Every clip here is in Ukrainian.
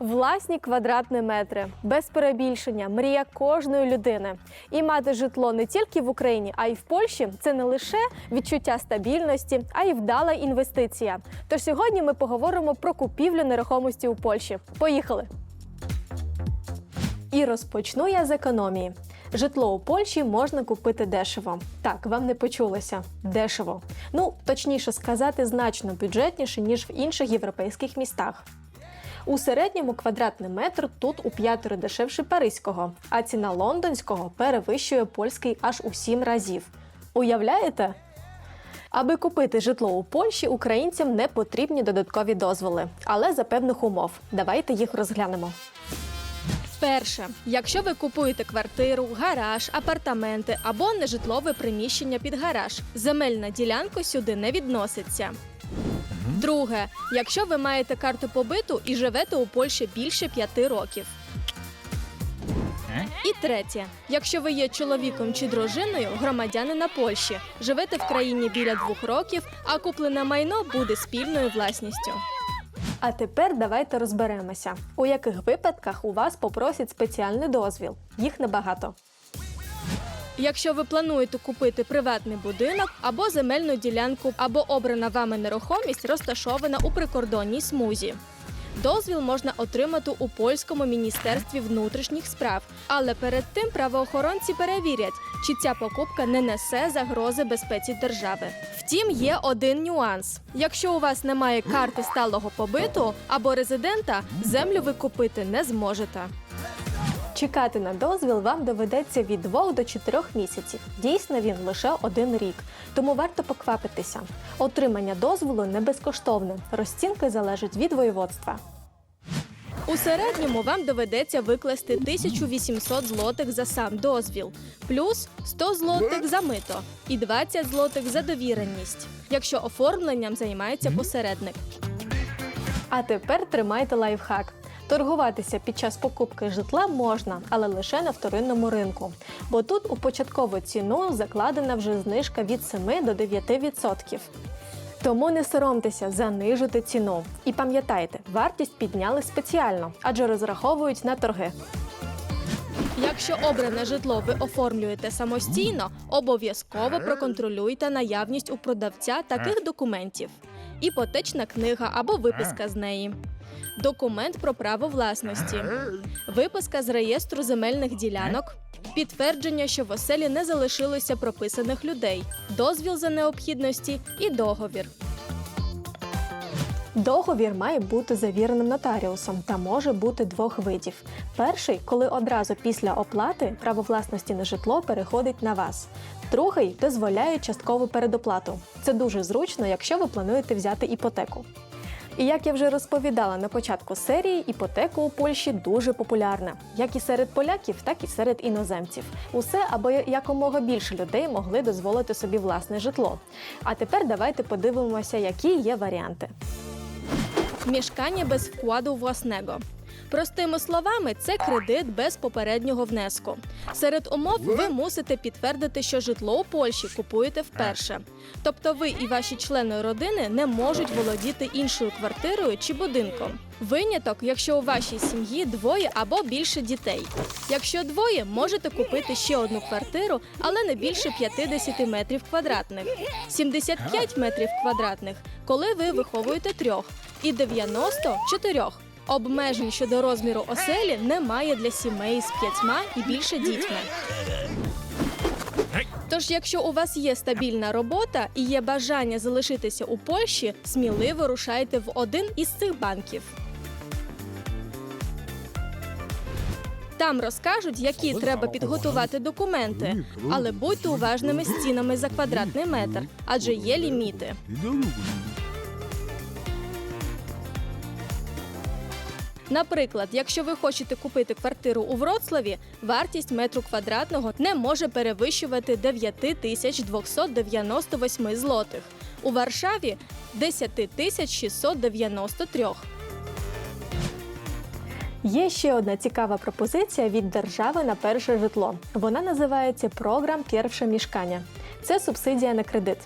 Власні квадратні метри без перебільшення, мрія кожної людини. І мати житло не тільки в Україні, а й в Польщі це не лише відчуття стабільності, а й вдала інвестиція. Тож сьогодні ми поговоримо про купівлю нерухомості у Польщі. Поїхали! І розпочну я з економії. Житло у Польщі можна купити дешево. Так, вам не почулося дешево. Ну, точніше сказати, значно бюджетніше, ніж в інших європейських містах. У середньому квадратний метр тут у п'ятеро дешевше паризького, а ціна лондонського перевищує польський аж у сім разів. Уявляєте? Аби купити житло у Польщі, українцям не потрібні додаткові дозволи, але за певних умов. Давайте їх розглянемо. Перше, якщо ви купуєте квартиру, гараж, апартаменти або нежитлове приміщення під гараж, земельна ділянка сюди не відноситься. Друге, якщо ви маєте карту побиту і живете у Польщі більше п'яти років. І третє, якщо ви є чоловіком чи дружиною громадянина Польщі, живете в країні біля двох років, а куплене майно буде спільною власністю. А тепер давайте розберемося, у яких випадках у вас попросять спеціальний дозвіл. Їх небагато. Якщо ви плануєте купити приватний будинок або земельну ділянку, або обрана вами нерухомість розташована у прикордонній смузі. Дозвіл можна отримати у польському міністерстві внутрішніх справ, але перед тим правоохоронці перевірять, чи ця покупка не несе загрози безпеці держави. Втім, є один нюанс: якщо у вас немає карти сталого побиту або резидента, землю ви купити не зможете. Чекати на дозвіл вам доведеться від 2 до 4 місяців. Дійсно, він лише один рік. Тому варто поквапитися. Отримання дозволу не безкоштовне. Розцінки залежать від воєводства. У середньому вам доведеться викласти 1800 злотих за сам дозвіл, плюс 100 злотих за мито і 20 злотих за довіреність, якщо оформленням займається посередник. А тепер тримайте лайфхак. Торгуватися під час покупки житла можна, але лише на вторинному ринку. Бо тут у початкову ціну закладена вже знижка від 7 до 9%. Тому не соромтеся занижити ціну. І пам'ятайте, вартість підняли спеціально, адже розраховують на торги. Якщо обране житло ви оформлюєте самостійно, обов'язково проконтролюйте наявність у продавця таких документів: іпотечна книга або виписка з неї, документ про право власності, виписка з реєстру земельних ділянок, підтвердження, що в оселі не залишилося прописаних людей, дозвіл за необхідності і договір. Договір має бути завіреним нотаріусом та може бути двох видів. Перший, коли одразу після оплати право власності на житло переходить на вас. Другий дозволяє часткову передоплату. Це дуже зручно, якщо ви плануєте взяти іпотеку. І як я вже розповідала на початку серії, іпотека у Польщі дуже популярна, як і серед поляків, так і серед іноземців. Усе, аби якомога більше людей могли дозволити собі власне житло. А тепер давайте подивимося, які є варіанти. Mieszkanie без вкладу власnego. Простими словами, це кредит без попереднього внеску. Серед умов ви мусите підтвердити, що житло у Польщі купуєте вперше. Тобто ви і ваші члени родини не можуть володіти іншою квартирою чи будинком. Виняток, якщо у вашій сім'ї двоє або більше дітей. Якщо двоє, можете купити ще одну квартиру, але не більше 50 метрів квадратних, 75 метрів квадратних, коли ви виховуєте трьох, і 90 – чотирьох. Обмежень щодо розміру оселі немає для сімей з п'ятьма і більше дітьми. Тож якщо у вас є стабільна робота і є бажання залишитися у Польщі, сміливо рушайте в один із цих банків. Там розкажуть, які треба підготувати документи, але будьте уважними з цінами за квадратний метр, адже є ліміти. Наприклад, якщо ви хочете купити квартиру у Вроцлаві, вартість метру квадратного не може перевищувати 9298 злотих. У Варшаві 10693. Є ще одна цікава пропозиція від держави на перше житло. Вона називається програм Перше мішкання. Це субсидія на кредит.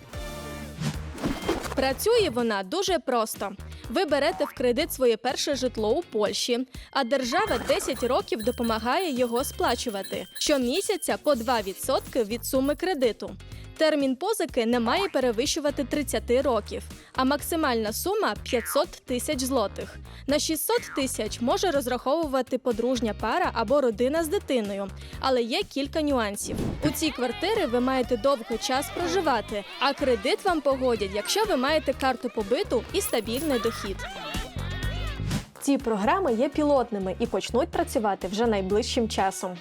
Працює вона дуже просто. Ви берете в кредит своє перше житло у Польщі, а держава 10 років допомагає його сплачувати щомісяця по 2% від суми кредиту. Термін позики не має перевищувати 30 років, а максимальна сума 500 тисяч злотих. На 600 тисяч може розраховувати подружня пара або родина з дитиною, але є кілька нюансів. У цій квартирі ви маєте довгий час проживати, а кредит вам погодять, якщо ви маєте карту побиту і стабільний дохід. Ці програми є пілотними і почнуть працювати вже найближчим часом.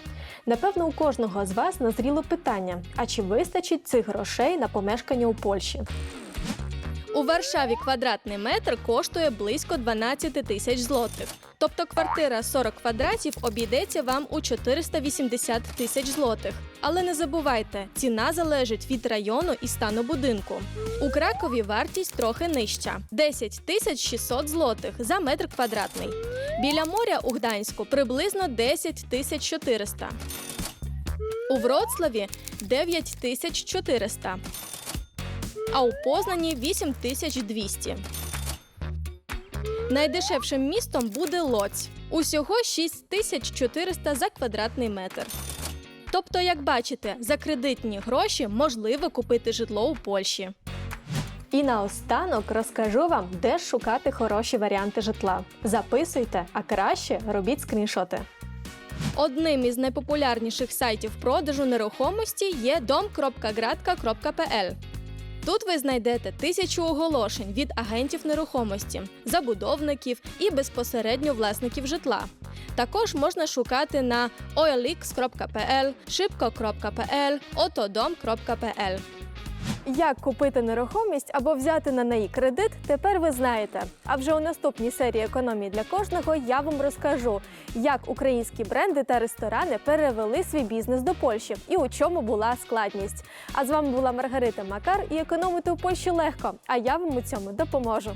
Напевно, у кожного з вас назріло питання: а чи вистачить цих грошей на помешкання у Польщі? У Варшаві квадратний метр коштує близько 12 тисяч злотих. Тобто квартира 40 квадратів обійдеться вам у 480 тисяч злотих. Але не забувайте, ціна залежить від району і стану будинку. У Кракові вартість трохи нижча 10 тисяч 600 злотих за метр квадратний. Біля моря у Гданську приблизно 10 тисяч 400. У Вроцлаві 9 тисяч 400 а у Познані 8200. Найдешевшим містом буде Лоць. Усього 6400 за квадратний метр. Тобто, як бачите, за кредитні гроші можливо купити житло у Польщі. І наостанок розкажу вам, де шукати хороші варіанти житла. Записуйте, а краще робіть скріншоти. Одним із найпопулярніших сайтів продажу нерухомості є dom.gradka.pl. Тут ви знайдете тисячу оголошень від агентів нерухомості, забудовників і безпосередньо власників житла. Також можна шукати на oelix.pl, shipko.pl, otodom.pl. Як купити нерухомість або взяти на неї кредит, тепер ви знаєте. А вже у наступній серії економії для кожного я вам розкажу, як українські бренди та ресторани перевели свій бізнес до Польщі і у чому була складність. А з вами була Маргарита Макар і економити у Польщі легко. А я вам у цьому допоможу.